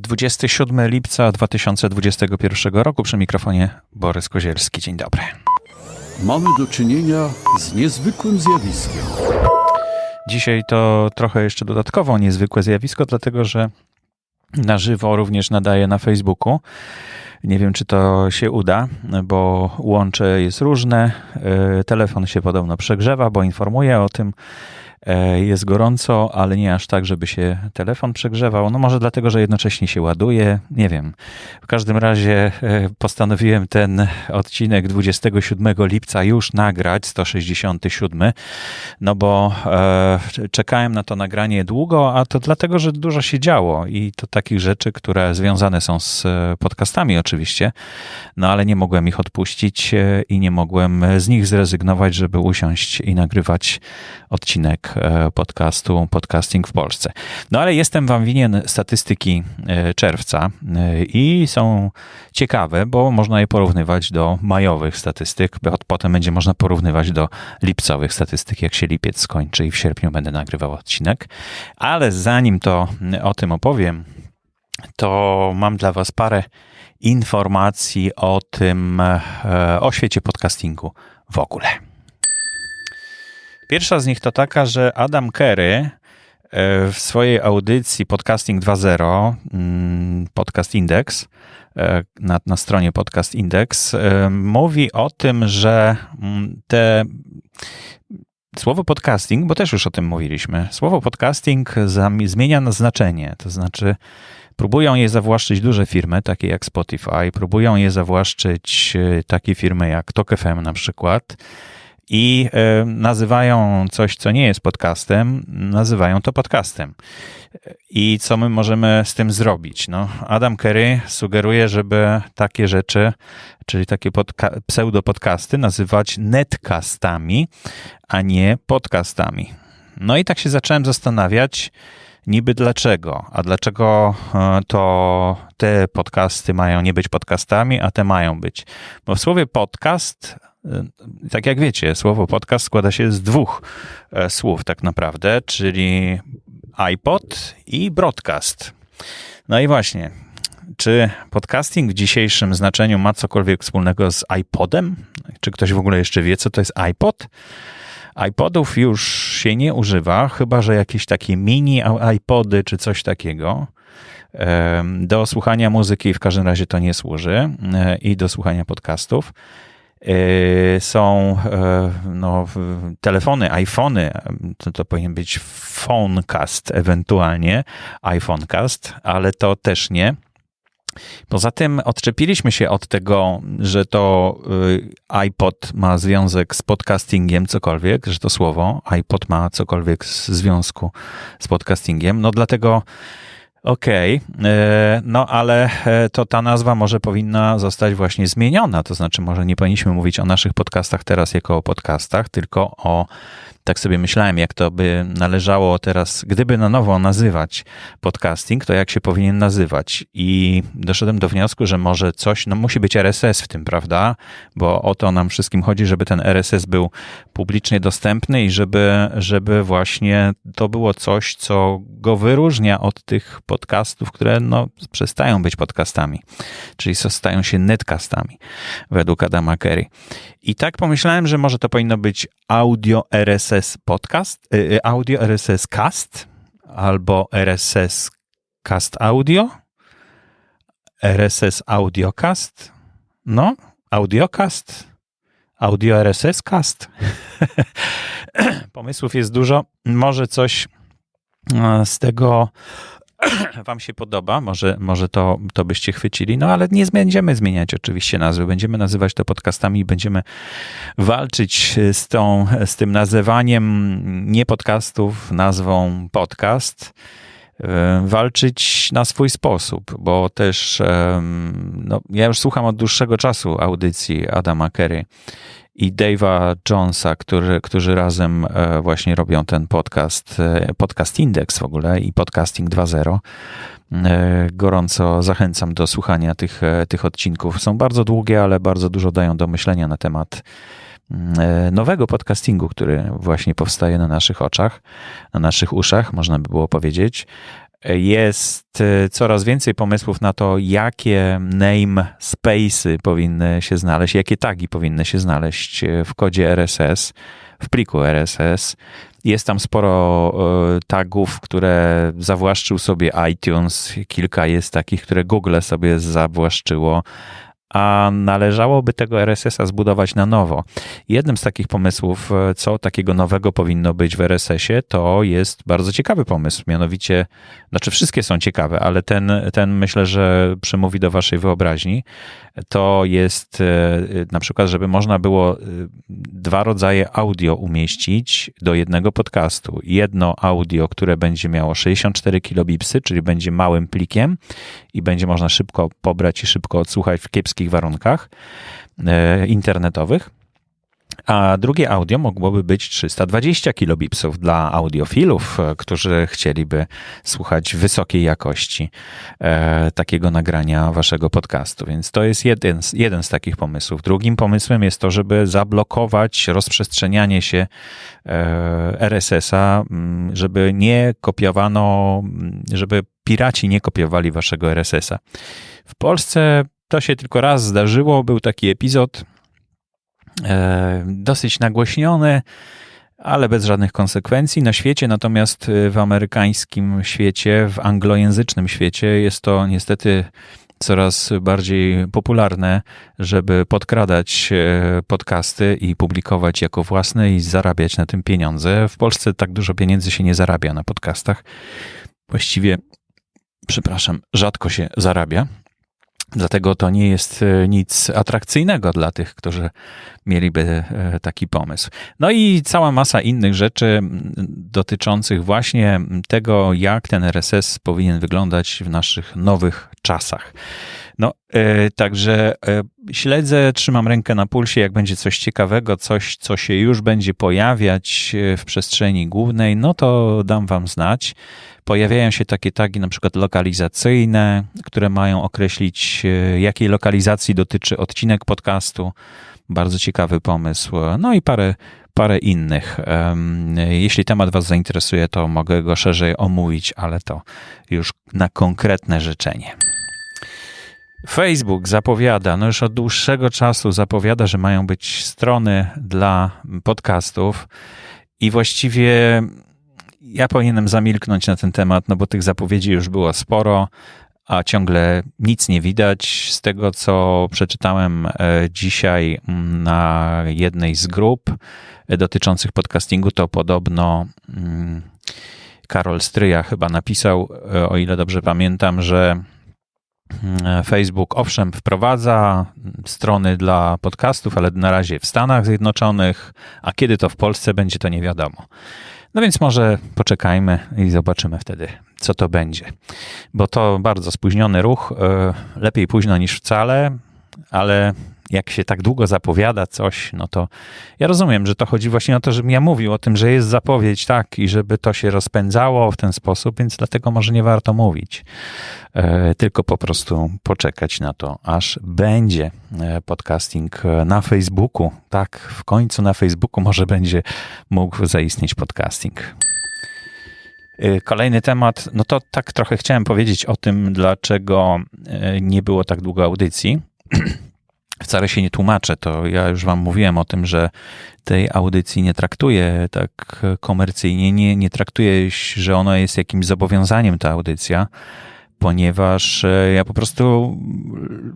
27 lipca 2021 roku przy mikrofonie Borys Kozielski. Dzień dobry. Mamy do czynienia z niezwykłym zjawiskiem. Dzisiaj to trochę jeszcze dodatkowo niezwykłe zjawisko, dlatego że na żywo również nadaję na Facebooku. Nie wiem, czy to się uda, bo łącze jest różne. E, telefon się podobno przegrzewa, bo informuje o tym. E, jest gorąco, ale nie aż tak, żeby się telefon przegrzewał. No może dlatego, że jednocześnie się ładuje. Nie wiem. W każdym razie e, postanowiłem ten odcinek 27 lipca już nagrać, 167, no bo e, czekałem na to nagranie długo, a to dlatego, że dużo się działo i to takich rzeczy, które związane są z podcastami oczywiście, no ale nie mogłem ich odpuścić i nie mogłem z nich zrezygnować, żeby usiąść i nagrywać odcinek E, podcastu Podcasting w Polsce. No ale jestem wam winien statystyki e, czerwca e, i są ciekawe, bo można je porównywać do majowych statystyk, bo potem będzie można porównywać do lipcowych statystyk, jak się lipiec skończy i w sierpniu będę nagrywał odcinek. Ale zanim to o tym opowiem, to mam dla was parę informacji o tym, o świecie podcastingu w ogóle. Pierwsza z nich to taka, że Adam Kerry e, w swojej audycji Podcasting 2.0, mm, Podcast Index, e, na, na stronie Podcast Index, e, mówi o tym, że mm, te Słowo podcasting, bo też już o tym mówiliśmy, słowo podcasting zmienia na znaczenie, to znaczy próbują je zawłaszczyć duże firmy, takie jak Spotify, próbują je zawłaszczyć takie firmy jak TokFM na przykład, i e, nazywają coś, co nie jest podcastem, nazywają to podcastem. I co my możemy z tym zrobić? No, Adam Kerry sugeruje, żeby takie rzeczy, czyli takie podca- pseudo-podcasty, nazywać netcastami, a nie podcastami. No i tak się zacząłem zastanawiać, niby dlaczego, a dlaczego e, to te podcasty mają nie być podcastami, a te mają być. Bo w słowie podcast tak jak wiecie, słowo podcast składa się z dwóch e, słów tak naprawdę, czyli iPod i broadcast. No i właśnie, czy podcasting w dzisiejszym znaczeniu ma cokolwiek wspólnego z iPodem? Czy ktoś w ogóle jeszcze wie, co to jest iPod? iPodów już się nie używa, chyba że jakieś takie mini iPody czy coś takiego. Do słuchania muzyki w każdym razie to nie służy e, i do słuchania podcastów. E, są e, no, telefony, iPhony, to, to powinien być Phonecast ewentualnie, iPhonecast, ale to też nie. Poza tym odczepiliśmy się od tego, że to y, iPod ma związek z podcastingiem, cokolwiek, że to słowo iPod ma cokolwiek z związku z podcastingiem. No dlatego Okej, okay. E, no ale e, to ta nazwa może powinna zostać właśnie zmieniona. To znaczy, może nie powinniśmy mówić o naszych podcastach teraz jako o podcastach, tylko o tak sobie myślałem, jak to by należało teraz, gdyby na nowo nazywać podcasting, to jak się powinien nazywać. I doszedłem do wniosku, że może coś, no musi być RSS w tym, prawda? Bo o to nam wszystkim chodzi, żeby ten RSS był publicznie dostępny i żeby, żeby właśnie to było coś, co go wyróżnia od tych podcastów, które no, przestają być podcastami, czyli stają się netcastami według Adama Kerry. I tak pomyślałem, że może to powinno być audio RSS podcast, y, y, audio RSS cast albo RSS cast audio, RSS audiocast, no, audiocast, audio RSS cast. Pomysłów jest dużo. Może coś e, z tego Wam się podoba, może, może to, to byście chwycili, no ale nie będziemy zmieniać oczywiście nazwy. Będziemy nazywać to podcastami i będziemy walczyć z, tą, z tym nazywaniem nie podcastów nazwą podcast. e, walczyć na swój sposób, bo też no, ja już słucham od dłuższego czasu audycji Adama Kerry i Dave'a Jonesa, który, którzy razem e, właśnie robią ten podcast, e, podcast Index w ogóle i podcasting 2.0. E, gorąco zachęcam do słuchania tych, tych odcinków. Są bardzo długie, ale bardzo dużo dają do myślenia na temat nowego podcastingu, który właśnie powstaje na naszych oczach, na naszych uszach, można by było powiedzieć. Jest e, coraz więcej pomysłów na to, jakie name space'y powinny się znaleźć, jakie tagi powinny się znaleźć e, w kodzie RSS, w pliku RSS. Jest tam sporo tagów, które zawłaszczył sobie iTunes. Kilka jest takich, które Google sobie zawłaszczyło a należałoby tego RSS-a zbudować na nowo. Jednym z takich pomysłów, e, co takiego nowego powinno być w RSS-ie, to jest bardzo ciekawy pomysł. Mianowicie, znaczy wszystkie są ciekawe, ale ten, ten myślę, że przemówi do waszej wyobraźni. To jest e, na przykład, żeby można było e, dwa rodzaje audio umieścić do jednego podcastu. Jedno audio, które będzie miało 64 kilobipsy, czyli będzie małym plikiem i będzie można szybko pobrać i szybko odsłuchać w kiepskich warunkach e, internetowych. A drugie audio mogłoby być 320 kilobipsów dla audiofilów, e, którzy chcieliby słuchać wysokiej jakości e, takiego nagrania waszego podcastu. Więc to jest jeden z, jeden z takich pomysłów. Drugim pomysłem jest to, żeby zablokować rozprzestrzenianie się e, RSS-a, żeby nie kopiowano, żeby piraci nie kopiowali waszego RSS-a. W Polsce to się tylko raz zdarzyło. Był taki epizod e, dosyć nagłośniony, ale bez żadnych konsekwencji. Na świecie, natomiast e, w amerykańskim świecie, w anglojęzycznym świecie jest to niestety coraz bardziej popularne, żeby podkradać e, podcasty i publikować jako własne i zarabiać na tym pieniądze. W Polsce tak dużo pieniędzy się nie zarabia na podcastach. Właściwie, przepraszam, rzadko się zarabia. Dlatego to nie jest e, nic atrakcyjnego dla tych, którzy mieliby e, taki pomysł. No i cała masa innych rzeczy dotyczących właśnie tego, jak ten RSS powinien wyglądać w naszych nowych czasach. No, e, także e, śledzę, trzymam rękę na pulsie, jak będzie coś ciekawego, coś, co się już będzie pojawiać e, w przestrzeni głównej, no to dam wam znać. Pojawiają się takie tagi na przykład lokalizacyjne, które mają określić, jakiej lokalizacji dotyczy odcinek podcastu. Bardzo ciekawy pomysł. No i parę, parę innych. Jeśli temat Was zainteresuje, to mogę go szerzej omówić, ale to już na konkretne życzenie. Facebook zapowiada, no już od dłuższego czasu zapowiada, że mają być strony dla podcastów i właściwie ja powinienem zamilknąć na ten temat, no bo tych zapowiedzi już było sporo, a ciągle nic nie widać. Z tego, co przeczytałem e, dzisiaj mm, na jednej z grup e, dotyczących podcastingu, to podobno mm, Karol Stryja chyba napisał, e, o ile dobrze pamiętam, że Facebook owszem wprowadza strony dla podcastów, ale na razie w Stanach Zjednoczonych, a kiedy to w Polsce będzie, to nie wiadomo. No więc może poczekajmy i zobaczymy wtedy, co to będzie. Bo to bardzo spóźniony ruch, e, lepiej późno niż wcale, ale jak się tak długo zapowiada coś, no to ja rozumiem, że to chodzi właśnie o to, żebym ja mówił o tym, że jest zapowiedź, tak, i żeby to się rozpędzało w ten sposób, więc dlatego może nie warto mówić. E, tylko po prostu poczekać na to, aż będzie e, podcasting e, na Facebooku. Tak, w końcu na Facebooku może będzie mógł zaistnieć podcasting. Kolejny temat, no to tak trochę chciałem powiedzieć o tym, dlaczego nie było tak długo audycji. Wcale się nie tłumaczę, to ja już wam mówiłem o tym, że tej audycji nie traktuję tak komercyjnie, nie, nie traktuję, że ona jest jakimś zobowiązaniem, ta audycja, ponieważ e, ja po prostu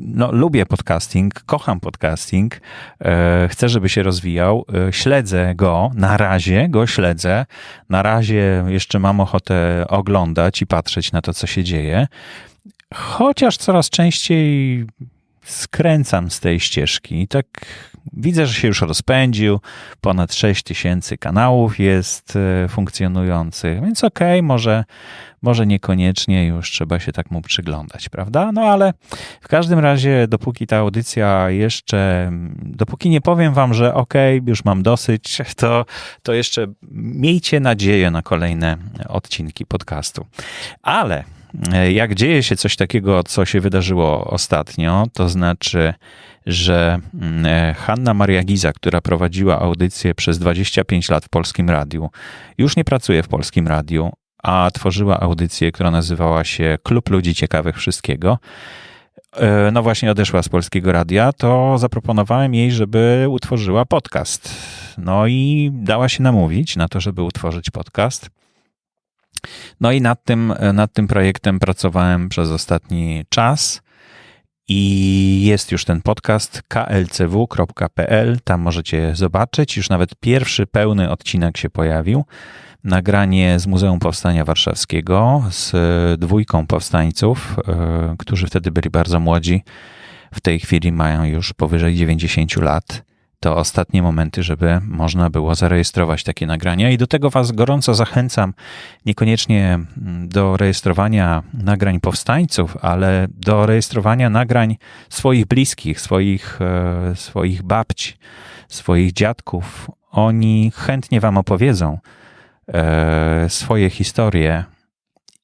no, lubię podcasting, kocham podcasting, e, chcę, żeby się rozwijał, e, śledzę go, na razie go śledzę, na razie jeszcze mam ochotę oglądać i patrzeć na to, co się dzieje, chociaż coraz częściej skręcam z tej ścieżki i tak widzę, że się już rozpędził. Ponad 6 tysięcy kanałów jest e, funkcjonujących, więc okej, okay, może, może niekoniecznie już trzeba się tak mu przyglądać, prawda? No ale w każdym razie, dopóki ta audycja jeszcze, dopóki nie powiem wam, że okej, okay, już mam dosyć, to, to jeszcze miejcie nadzieję na kolejne odcinki podcastu. Ale jak dzieje się coś takiego, co się wydarzyło ostatnio, to znaczy, że mm, e, Hanna Maria Giza, która prowadziła audycję przez 25 lat w polskim radiu, już nie pracuje w polskim radiu, a tworzyła audycję, która nazywała się Klub Ludzi Ciekawych Wszystkiego. E, no właśnie odeszła z polskiego radia, to zaproponowałem jej, żeby utworzyła podcast. No i dała się namówić na to, żeby utworzyć podcast. No i nad tym, nad tym projektem pracowałem przez ostatni czas. I jest już ten podcast klcw.pl. Tam możecie zobaczyć. Już nawet pierwszy pełny odcinek się pojawił. Nagranie z Muzeum Powstania Warszawskiego z dwójką powstańców, e, którzy wtedy byli bardzo młodzi. W tej chwili mają już powyżej 90 lat to ostatnie momenty, żeby można było zarejestrować takie nagrania. I do tego Was gorąco zachęcam, niekoniecznie mm, do rejestrowania nagrań powstańców, ale do rejestrowania nagrań swoich bliskich, swoich, e, swoich babci, swoich dziadków. Oni chętnie Wam opowiedzą e, swoje historie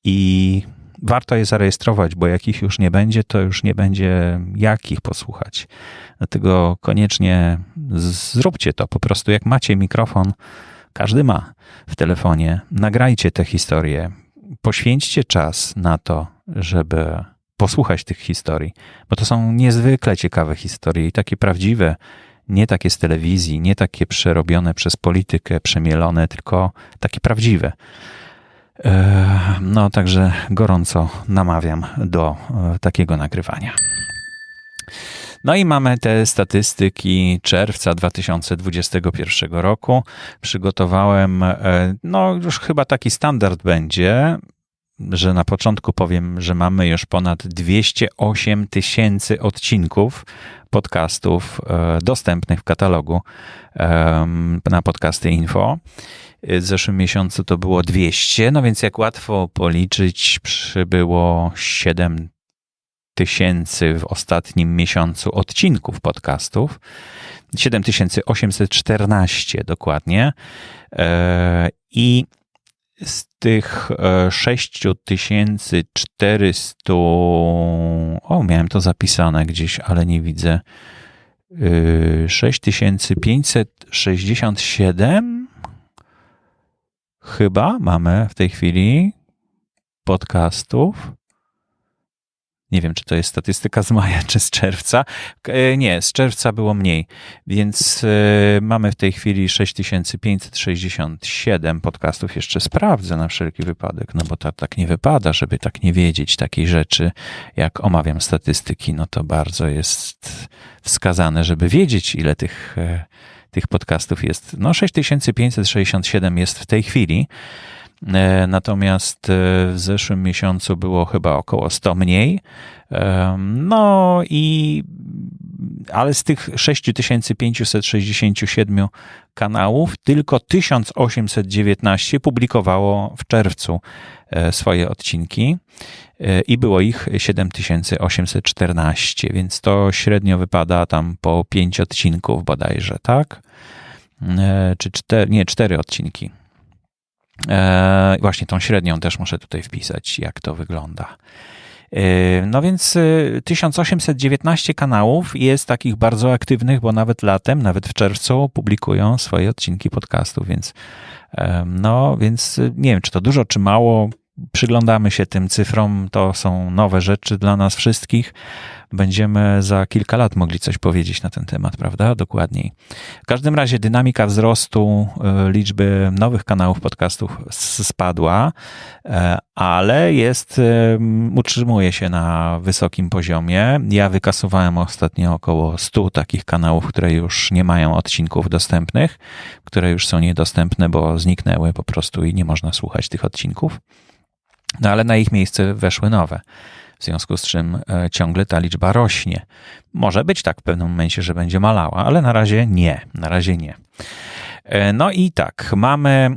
i warto je zarejestrować, bo jak ich już nie będzie, to już nie będzie jak ich posłuchać. Dlatego koniecznie zróbcie to. Po prostu jak macie mikrofon, każdy ma w telefonie, nagrajcie te historie. Poświęćcie czas na to, żeby posłuchać tych historii, bo to są niezwykle ciekawe historie i takie prawdziwe, nie takie z telewizji, nie takie przerobione przez politykę, przemielone, tylko takie prawdziwe. E, no, także gorąco namawiam do e, takiego nagrywania. No i mamy te statystyki czerwca 2021 roku. Przygotowałem, e, no już chyba taki standard będzie, że na początku powiem, że mamy już ponad 208 tysięcy odcinków podcastów dostępnych w katalogu na podcasty info. W zeszłym miesiącu to było 200, no więc jak łatwo policzyć, przybyło 7 tysięcy w ostatnim miesiącu odcinków podcastów. 7814 dokładnie. E, I z tych 6400, e, o miałem to zapisane gdzieś, ale nie widzę. 6567 chyba mamy w tej chwili podcastów. Nie wiem, czy to jest statystyka z maja, czy z czerwca. E, nie, z czerwca było mniej, więc e, mamy w tej chwili 6567 podcastów. Jeszcze sprawdzę na wszelki wypadek, no bo to tak nie wypada, żeby tak nie wiedzieć takiej rzeczy, jak omawiam statystyki, no to bardzo jest wskazane, żeby wiedzieć, ile tych e, tych podcastów jest. No 6567 jest w tej chwili. E, natomiast e, w zeszłym miesiącu było chyba około 100 mniej. E, no i ale z tych 6567 kanałów tylko 1819 publikowało w czerwcu swoje odcinki i było ich 7814, więc to średnio wypada tam po 5 odcinków bodajże, tak? Czy 4, nie, 4 odcinki E, właśnie tą średnią też muszę tutaj wpisać, jak to wygląda. E, no więc 1819 e, kanałów jest takich bardzo aktywnych, bo nawet latem, nawet w czerwcu publikują swoje odcinki podcastów, więc no, więc nie wiem, czy to dużo, czy mało. Przyglądamy się tym cyfrom, to są nowe rzeczy dla nas wszystkich będziemy za kilka lat mogli coś powiedzieć na ten temat, prawda? Dokładniej. W każdym razie dynamika wzrostu e, liczby nowych kanałów podcastów spadła, e, ale jest, e, utrzymuje się na wysokim poziomie. Ja wykasowałem ostatnio około 100 takich kanałów, które już nie mają odcinków dostępnych, które już są niedostępne, bo zniknęły po prostu i nie można słuchać tych odcinków. No ale na ich miejsce weszły nowe w związku z czym e, ciągle ta liczba rośnie. Może być tak w pewnym momencie, że będzie malała, ale na razie nie, na razie nie. E, no i tak, mamy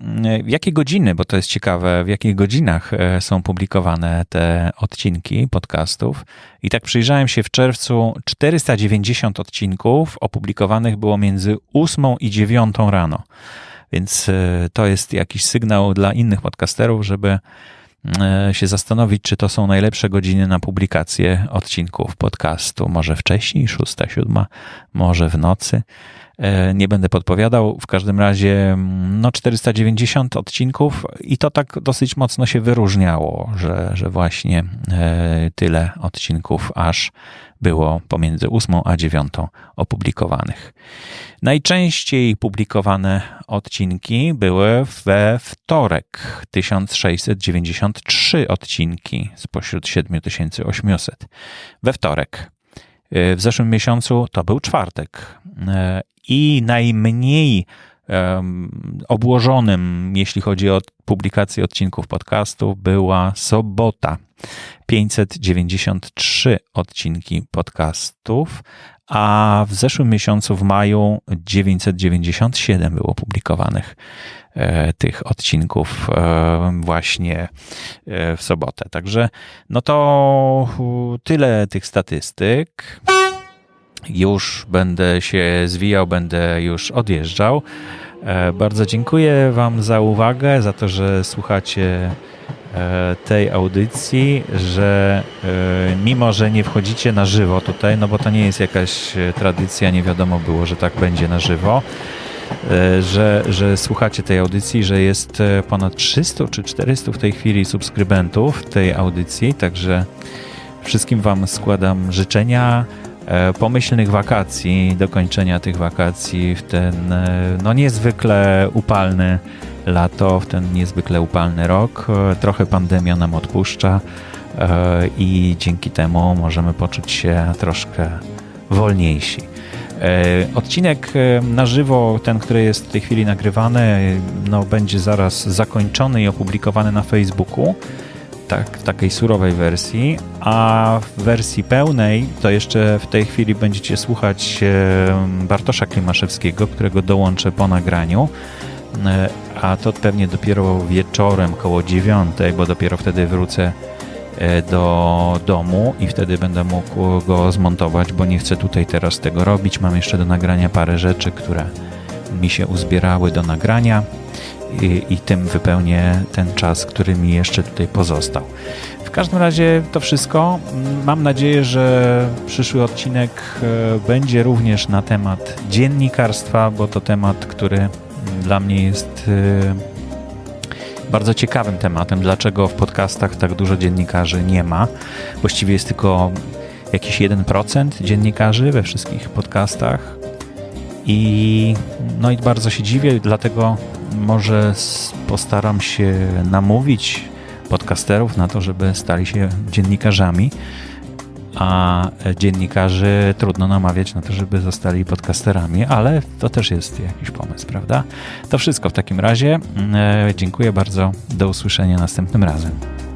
w jakie godziny, bo to jest ciekawe, w jakich godzinach e, są publikowane te odcinki podcastów. I tak przyjrzałem się w czerwcu, 490 odcinków opublikowanych było między 8 i 9 rano. Więc to jest jakiś sygnał dla innych podcasterów, żeby się zastanowić, czy to są najlepsze godziny na publikację odcinków podcastu. Może wcześniej, szósta, siódma, może w nocy. E, nie będę podpowiadał. W każdym razie mm, no 490 odcinków i to tak dosyć mocno się wyróżniało, że, że właśnie e, tyle odcinków aż było pomiędzy 8 a 9 opublikowanych. Najczęściej publikowane odcinki były we wtorek 1693 odcinki spośród 7800. We wtorek. E, w zeszłym miesiącu to był czwartek i najmniej obłożonym, jeśli chodzi o publikację odcinków podcastu, była sobota. 593 odcinki podcastów, a w zeszłym miesiącu, w maju, 997 było publikowanych e, tych odcinków e, właśnie e, w sobotę. Także no to tyle tych statystyk już będę się zwijał, będę już odjeżdżał. E, bardzo dziękuję Wam za uwagę, za to, że słuchacie e, tej audycji, że e, mimo, że nie wchodzicie na żywo tutaj, no bo to nie jest jakaś tradycja, nie wiadomo było, że tak będzie na żywo, że, że słuchacie tej audycji, że jest ponad 300 czy 400 w tej chwili subskrybentów tej audycji, także wszystkim Wam składam życzenia pomyślnych wakacji, dokończenia tych wakacji w ten e, no niezwykle upalny lato, w ten niezwykle upalny rok. E, trochę pandemia nam odpuszcza i dzięki temu możemy poczuć się troszkę wolniejsi. Odcinek na żywo, ten, który jest w tej chwili nagrywany, no, będzie zaraz zakończony i opublikowany na Facebooku tak, w takiej surowej wersji, a w wersji pełnej to jeszcze w tej chwili będziecie słuchać Bartosza Klimaszewskiego, którego dołączę po nagraniu, e, a to pewnie dopiero wieczorem koło dziewiątej, bo dopiero wtedy wrócę e, do domu i wtedy będę mógł go zmontować, bo nie chcę tutaj teraz tego robić. Mam jeszcze do nagrania parę rzeczy, które mi się uzbierały do nagrania i, i tym wypełnię ten czas, który mi jeszcze tutaj pozostał. W każdym razie to wszystko. Mam nadzieję, że przyszły odcinek e, będzie również na temat dziennikarstwa, bo to temat, który dla mnie jest e, bardzo ciekawym tematem. Dlaczego w podcastach tak dużo dziennikarzy nie ma? Właściwie jest tylko jakiś 1% dziennikarzy we wszystkich podcastach. I no i bardzo się dziwię, dlatego może postaram się namówić podcasterów na to, żeby stali się dziennikarzami, a dziennikarzy trudno namawiać na to, żeby zostali podcasterami, ale to też jest jakiś pomysł, prawda? To wszystko w takim razie. E, dziękuję bardzo. Do usłyszenia następnym razem.